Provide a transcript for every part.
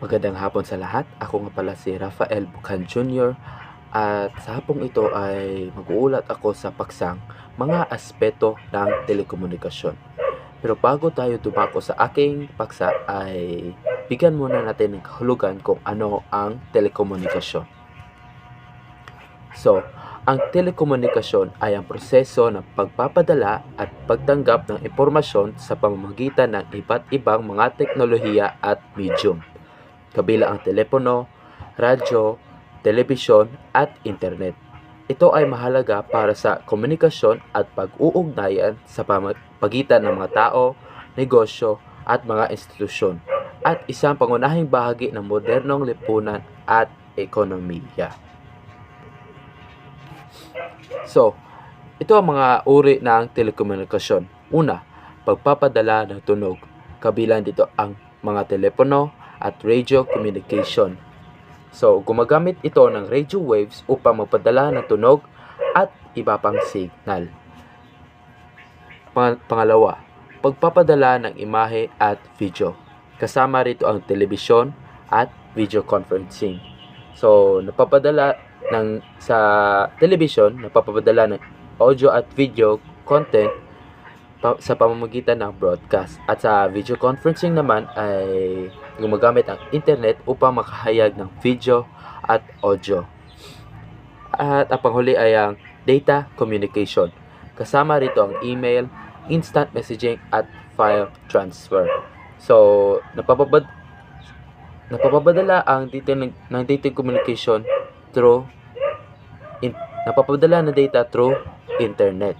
Magandang hapon sa lahat. Ako nga pala si Rafael Bucan Jr. At sa hapong ito ay mag-uulat ako sa paksang mga aspeto ng telekomunikasyon. Pero bago tayo dumako sa aking paksa ay bigyan muna natin ng kahulugan kung ano ang telekomunikasyon. So, ang telekomunikasyon ay ang proseso ng pagpapadala at pagtanggap ng impormasyon sa pamamagitan ng iba't ibang mga teknolohiya at medium kabila ang telepono, radyo, telebisyon at internet. Ito ay mahalaga para sa komunikasyon at pag-uugnayan sa pamagitan ng mga tao, negosyo at mga institusyon at isang pangunahing bahagi ng modernong lipunan at ekonomiya. So, ito ang mga uri ng telekomunikasyon. Una, pagpapadala ng tunog. Kabilang dito ang mga telepono, at radio communication. So, gumagamit ito ng radio waves upang magpadala ng tunog at iba pang signal. Pang- pangalawa, pagpapadala ng imahe at video. Kasama rito ang telebisyon at video conferencing. So, napapadala ng sa television, napapadala ng audio at video content pa- sa pamamagitan ng broadcast. At sa video conferencing naman ay gumagamit ang internet upang makahayag ng video at audio. At ang panghuli ay ang data communication. Kasama rito ang email, instant messaging at file transfer. So, napapabad napapapadala ang data ng, ng data communication through in, napapadala ng data through internet.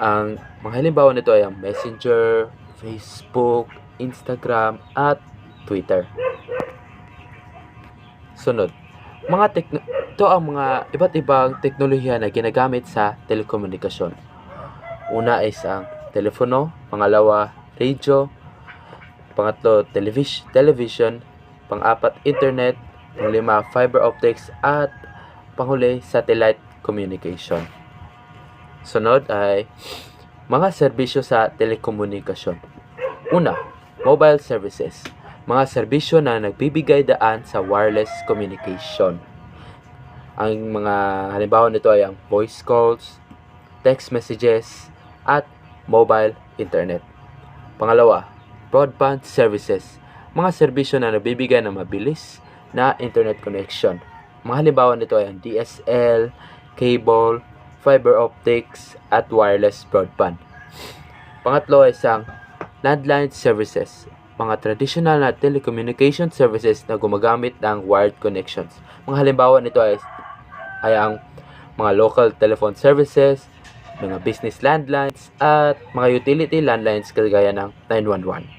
Ang mga halimbawa nito ay ang Messenger, Facebook, Instagram, at Twitter. Sunod, mga tekno- ito ang mga iba't ibang teknolohiya na ginagamit sa telekomunikasyon. Una ay ang telepono, pangalawa, radio, pangatlo, televis- television, pang-apat, internet, panglima, fiber optics, at panghuli, satellite communication. Sunod ay mga serbisyo sa telekomunikasyon. Una, mobile services. Mga serbisyo na nagbibigay daan sa wireless communication. Ang mga halimbawa nito ay ang voice calls, text messages, at mobile internet. Pangalawa, broadband services. Mga serbisyo na nagbibigay ng mabilis na internet connection. Mga halimbawa nito ay ang DSL, cable, fiber optics, at wireless broadband. Pangatlo ay isang landline services, mga traditional na telecommunication services na gumagamit ng wired connections. Mga halimbawa nito ay, ay ang mga local telephone services, mga business landlines, at mga utility landlines kagaya ng 911.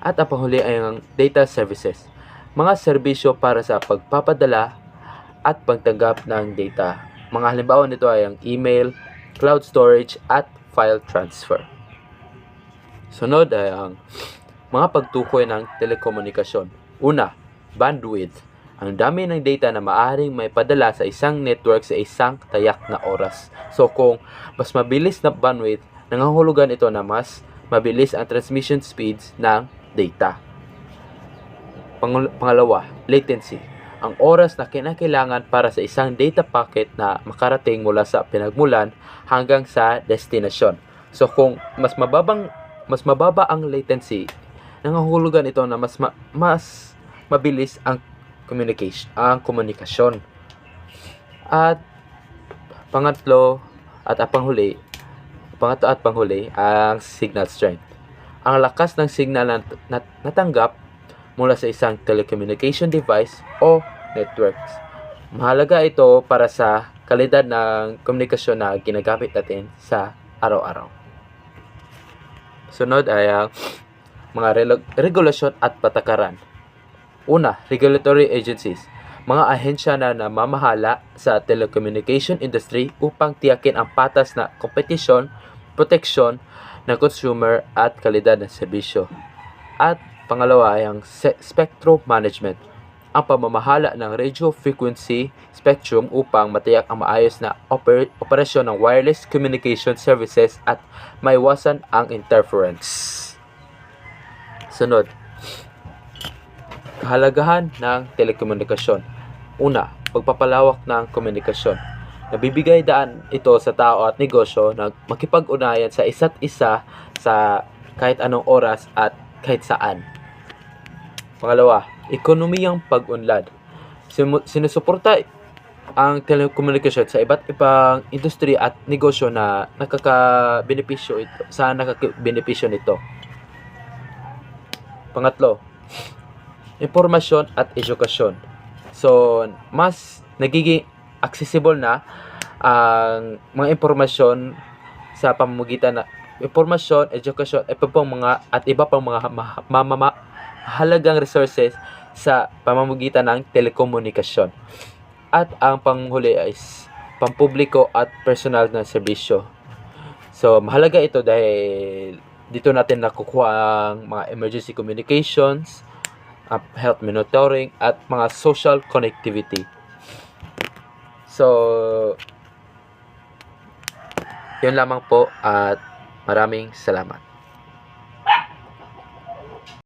At ang panghuli ay ang data services, mga serbisyo para sa pagpapadala at pagtanggap ng data. Mga halimbawa nito ay ang email, cloud storage, at file transfer. Sunod ay ang mga pagtukoy ng telekomunikasyon. Una, bandwidth. Ang dami ng data na maaaring may padala sa isang network sa isang tayak na oras. So kung mas mabilis na bandwidth, nangangahulugan ito na mas mabilis ang transmission speeds ng data. Pang- pangalawa, latency. Ang oras na kinakailangan para sa isang data packet na makarating mula sa pinagmulan hanggang sa destinasyon. So kung mas mababang mas mababa ang latency, nangangahulugan ito na mas ma- mas mabilis ang communication, ang komunikasyon. At pangatlo at ang panghuli, pangatlo at panghuli ang signal strength. Ang lakas ng signal na nat- natanggap mula sa isang telecommunication device o networks. Mahalaga ito para sa kalidad ng komunikasyon na ginagamit natin sa araw-araw. Sunod ay ang mga regulasyon at patakaran. Una, regulatory agencies. Mga ahensya na namamahala sa telecommunication industry upang tiyakin ang patas na kompetisyon, proteksyon ng consumer at kalidad ng serbisyo. At pangalawa ay ang spectrum management ang pamamahala ng radio frequency spectrum upang matiyak ang maayos na oper- operasyon ng wireless communication services at maiwasan ang interference. Sunod. kahalagahan ng telekomunikasyon. Una, pagpapalawak ng komunikasyon. Nabibigay daan ito sa tao at negosyo na makipag-unayan sa isa't isa sa kahit anong oras at kahit saan. Pangalawa, ekonomiyang pag-unlad. Sinusuporta ang telekomunikasyon sa iba't ibang industry at negosyo na nakaka-benepisyo ito sa nakaka-benepisyo nito. Pangatlo, impormasyon at edukasyon. So, mas nagiging accessible na ang mga impormasyon sa pamamagitan na impormasyon, edukasyon, iba pang mga at iba pang mga ma- ma- ma- mahalagang resources sa pamamagitan ng telekomunikasyon. At ang panghuli is pampubliko at personal na serbisyo. So, mahalaga ito dahil dito natin nakukuha ang mga emergency communications, uh, health monitoring, at mga social connectivity. So, yun lamang po at maraming salamat.